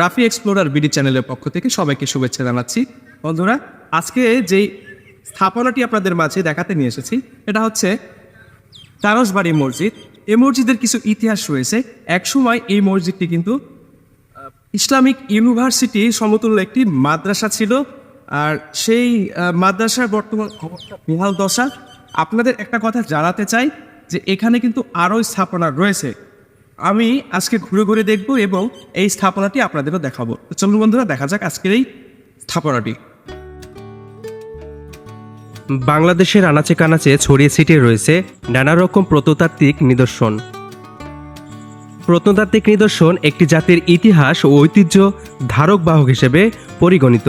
Rafi explorer BD চ্যানেলের পক্ষ থেকে সবাইকে শুভেচ্ছা জানাচ্ছি। বন্ধুরা, আজকে যেই স্থাপনাটি আপনাদের মাঝে দেখাতে নিয়ে এসেছি, এটা হচ্ছে তারসবাড়ি মসজিদ। এই মসজিদের কিছু ইতিহাস রয়েছে। একসময় এই মসজিদটি কিন্তু ইসলামিক ইউনিভার্সিটি সমতুল্য একটি মাদ্রাসা ছিল। আর সেই মাদ্রাসার বর্তমান বিহাল দশা। আপনাদের একটা কথা জানাতে চাই যে এখানে কিন্তু আরও স্থাপনা রয়েছে। আমি আজকে ঘুরে ঘুরে দেখব এবং এই স্থাপনাটি আপনাদেরও দেখাবো। চলুন বন্ধুরা দেখা যাক আজকের এই স্থাপনাটি। বাংলাদেশের আনাচে কানাচে ছড়িয়ে ছিটিয়ে রয়েছে নানা রকম প্রত্নতাত্ত্বিক নিদর্শন। প্রত্নতাত্ত্বিক নিদর্শন একটি জাতির ইতিহাস ও ঐতিহ্য ধারক বাহক হিসেবে পরিগণিত।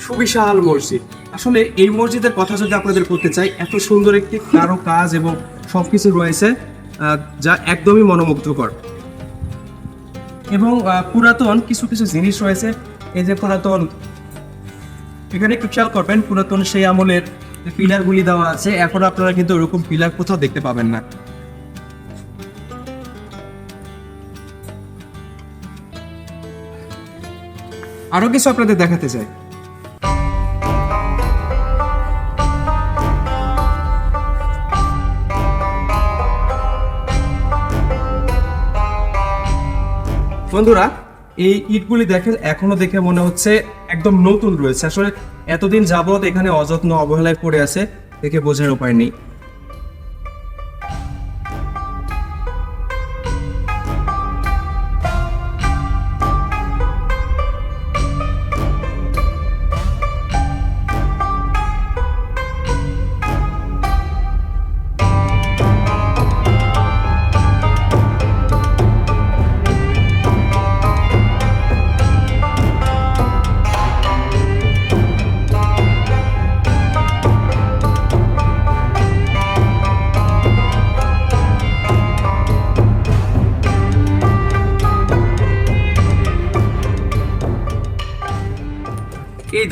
সুবিশাল মসজিদ। আসলে এই মসজিদের কথা যদি আপনাদের করতে চাই এত সুন্দর একটি কারও কাজ এবং সবকিছু রয়েছে। যা একদমই মনোমুগ্ধকর। এবং পুরাতন কিছু কিছু জিনিস রয়েছে। এই যে পুরাতন, এখানে একটু খেয়াল করবেন, পুরাতন সেই আমলের পিলারগুলি দেওয়া আছে, এখন আপনারা কিন্তু ওরকম পিলার কোথাও দেখতে পাবেন না। আরও কিছু আপনাদের দেখাতে চাই। বন্ধুরা, এই ইটগুলি দেখেন এখনও দেখে মনে হচ্ছে একদম নতুন রয়েছে। আসলে এতদিন যাবৎ এখানে অযত্ন অবহেলায় পড়ে আছে, দেখে বোঝার উপায় নেই।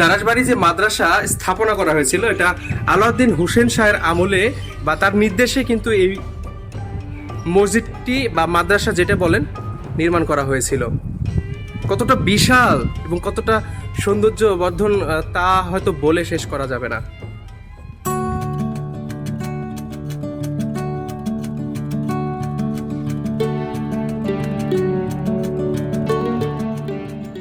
দারাজবাড়ি যে মাদ্রাসা স্থাপনা করা হয়েছিল, এটা আলাউদ্দিন হুসেন শাহের আমলে বা তার নির্দেশে কিন্তু এই মসজিদটি বা মাদ্রাসা যেটা বলেন, নির্মাণ করা হয়েছিল। কতটা বিশাল এবং কতটা সৌন্দর্য বর্ধন তা হয়তো বলে শেষ করা যাবে না।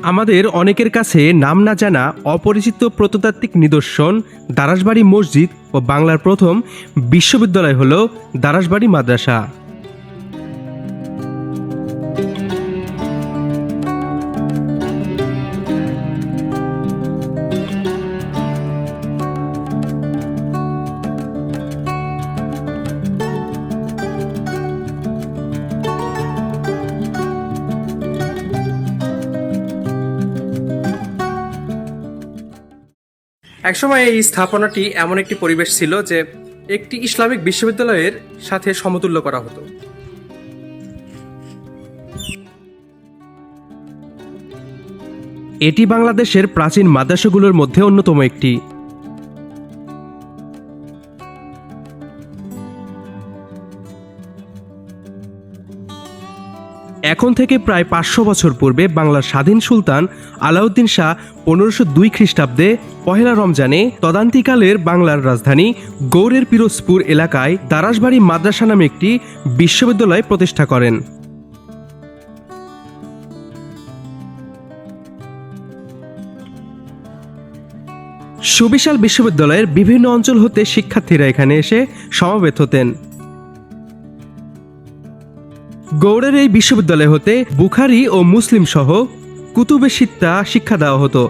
আমাদের অনেকের কাছে নাম না জানা অপরিচিত প্রত্নতাত্ত্বিক নিদর্শন দারাসবাড়ি মসজিদ ও বাংলার প্রথম বিশ্ববিদ্যালয় হল দারাসবাড়ি মাদ্রাসা। একসময় এই স্থাপনাটি এমন একটি পরিবেশ ছিল যে একটি ইসলামিক বিশ্ববিদ্যালয়ের সাথে সমতুল্য করা হতো। এটি বাংলাদেশের প্রাচীন মাদ্রাসাগুলোর মধ্যে অন্যতম একটি। এখন থেকে প্রায় পাঁচশো বছর পূর্বে বাংলার স্বাধীন সুলতান আলাউদ্দিন শাহ পনেরোশো দুই খ্রিস্টাব্দে পহেলা রমজানে তদান্তিকালের বাংলার রাজধানী গৌড়ের পিরোজপুর এলাকায় দারাসবাড়ি মাদ্রাসা নামে একটি বিশ্ববিদ্যালয় প্রতিষ্ঠা করেন। সুবিশাল বিশ্ববিদ্যালয়ের বিভিন্ন অঞ্চল হতে শিক্ষার্থীরা এখানে এসে সমবেত হতেন। গৌড়ের এই বিশ্ববিদ্যালয় হতে বুখারি ও মুসলিম সহ কুতুবে সিত্তা শিক্ষা দেওয়া হতো।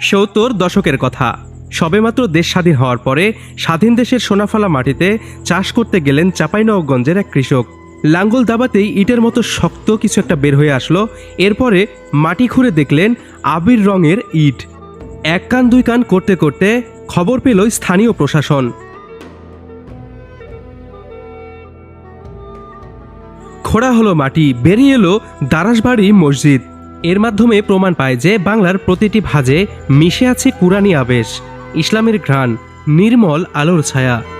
সত্তর দশকের কথা। সবেমাত্র দেশ স্বাধীন হওয়ার পরে স্বাধীন দেশের সোনাফালা মাটিতে চাষ করতে গেলেন চাঁপাইনবাবগঞ্জের এক কৃষক। লাঙ্গল দাবাতেই ইটের মতো শক্ত কিছু একটা বের হয়ে আসলো। এরপরে মাটি খুঁড়ে দেখলেন আবির রঙের ইট। এক কান, দুই কান করতে করতে খবর পেল স্থানীয় প্রশাসন। খোঁড়া হলো মাটি, বেরিয়ে এলো দারাসবাড়ি মসজিদ। এর মাধ্যমে প্রমাণ পায় যে বাংলার প্রতিটি ভাজে মিশে আছে কুরানি আবেশ, ইসলামের ঘ্রাণ, নির্মল আলোর ছায়া।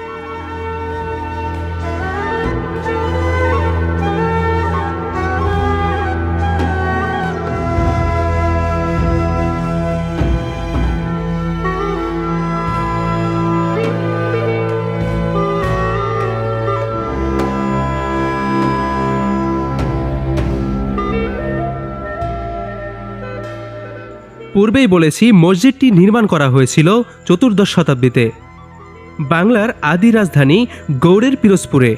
পূর্বেই বলেছি, মসজিদটি নির্মাণ করা হয়েছিল চতুর্দশ শতাব্দীতে। বাংলার আদি রাজধানী গৌড়ের পিরোজপুরে।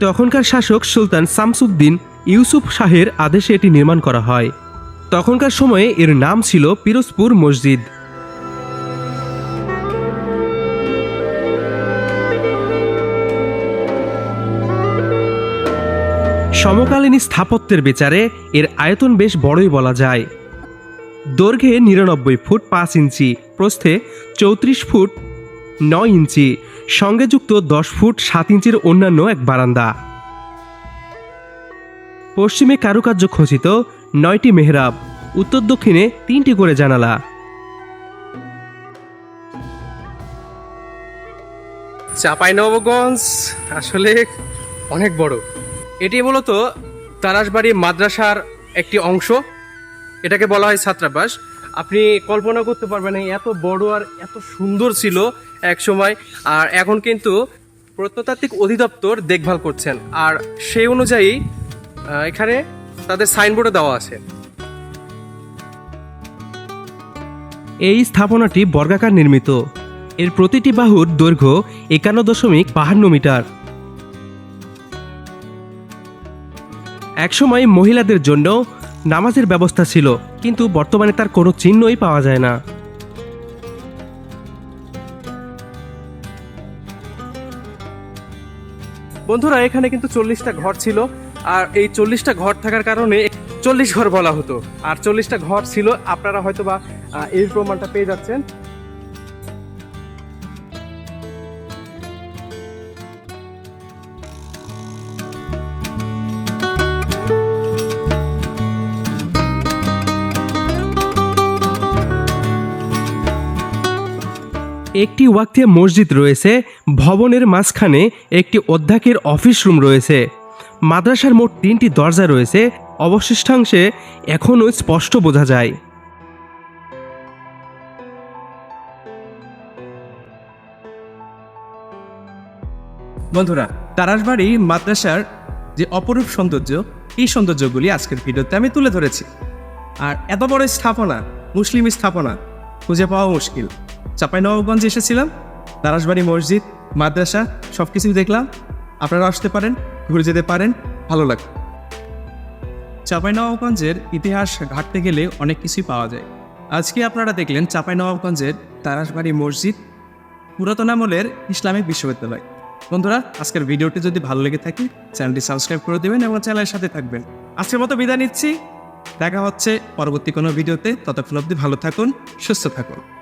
তখনকার শাসক সুলতান শামসুদ্দিন ইউসুফ শাহের আদেশে এটি নির্মাণ করা হয়। তখনকার সময়ে এর নাম ছিল পিরোজপুর মসজিদ। সমকালীন স্থাপত্যের বিচারে এর আয়তন বেশ বড়ই বলা যায়। দৈর্ঘ্যে নিরানব্বই ফুট পাঁচ ইঞ্চি, প্রস্থে চৌত্রিশ ফুট নয় ইঞ্চি, সঙ্গে যুক্ত দশ ফুট সাত ইঞ্চির অন্যান্য এক বারান্দা। পশ্চিমে কারুকার্য খচিত নয়টি মেহরাব, উত্তর দক্ষিণে তিনটি করে জানালা। চাঁপাইনবাবগঞ্জ আসলে অনেক বড়। এটি মূলত তারাসবাড়ি মাদ্রাসার একটি অংশ। এটাকে বলা হয় ছাত্রাবাস। আপনি কল্পনা করতে পারবেন এত বড় আর এত সুন্দর ছিল এক সময়। আর এখন কিন্তু প্রত্নতাত্ত্বিক অধিদপ্তর দেখভাল করছেন। আর সেই অনুযায়ী এখানে তাদের সাইনবোর্ডে দেওয়া আছে। এই স্থাপনাটি বর্গাকার নির্মিত। এর প্রতিটি বাহুর দৈর্ঘ্য একান্ন দশমিক বাহান্ন মিটার। একসময় মহিলাদের জন্য নামাজের ব্যবস্থা ছিল, কিন্তু বর্তমানে তার কোনো চিহ্নই পাওয়া যায় না। বন্ধুরা, এখানে কিন্তু চল্লিশটা ঘর ছিল, আর এই চল্লিশটা ঘর থাকার কারণে চল্লিশ ঘর বলা হতো। আর চল্লিশটা ঘর ছিল, আপনারা হয়তো বা এই প্রমাণটা পেয়ে যাচ্ছেন। একটি ওয়াক্তে মসজিদ রয়েছে, ভবনের মাঝখানে একটি অধ্যাকের অফিস রুম রয়েছে। মাদ্রাসার মোট তিনটি দরজা রয়েছে, অবশিষ্টাংশে এখনও স্পষ্ট বোঝা যায়। বন্ধুরা তারাসবাড়ি মাদ্রাসার যে অপরূপ সৌন্দর্য, এই সৌন্দর্যগুলি আজকের ভিডিওতে আমি তুলে ধরেছি। আর এত বড় স্থাপনা, মুসলিম স্থাপনা, খুঁজে পাওয়া মুশকিল। চাঁপাইনবাবগঞ্জে এসেছিলাম তারাসবাড়ি মসজিদ, মাদ্রাসা সব কিছুই দেখলাম। আপনারা আসতে পারেন, ঘুরে যেতে পারেন, ভালো লাগবে। চাঁপাইনবাবগঞ্জের ইতিহাস ঘাটতে গেলে অনেক কিছুই পাওয়া যায়। আজকে আপনারা দেখলেন চাঁপাইনবাবগঞ্জের তারাসবাড়ি মসজিদ, পুরাতন আমলের ইসলামিক বিশ্ববিদ্যালয়। বন্ধুরা, আজকের ভিডিওটি যদি ভালো লেগে থাকে, চ্যানেলটি সাবস্ক্রাইব করে দেবেন এবং চ্যানেলের সাথে থাকবেন। আজকের মতো বিদায় নিচ্ছি। দেখা হচ্ছে পরবর্তী কোনো ভিডিওতে। ততক্ষণ অবধি ভালো থাকুন, সুস্থ থাকুন।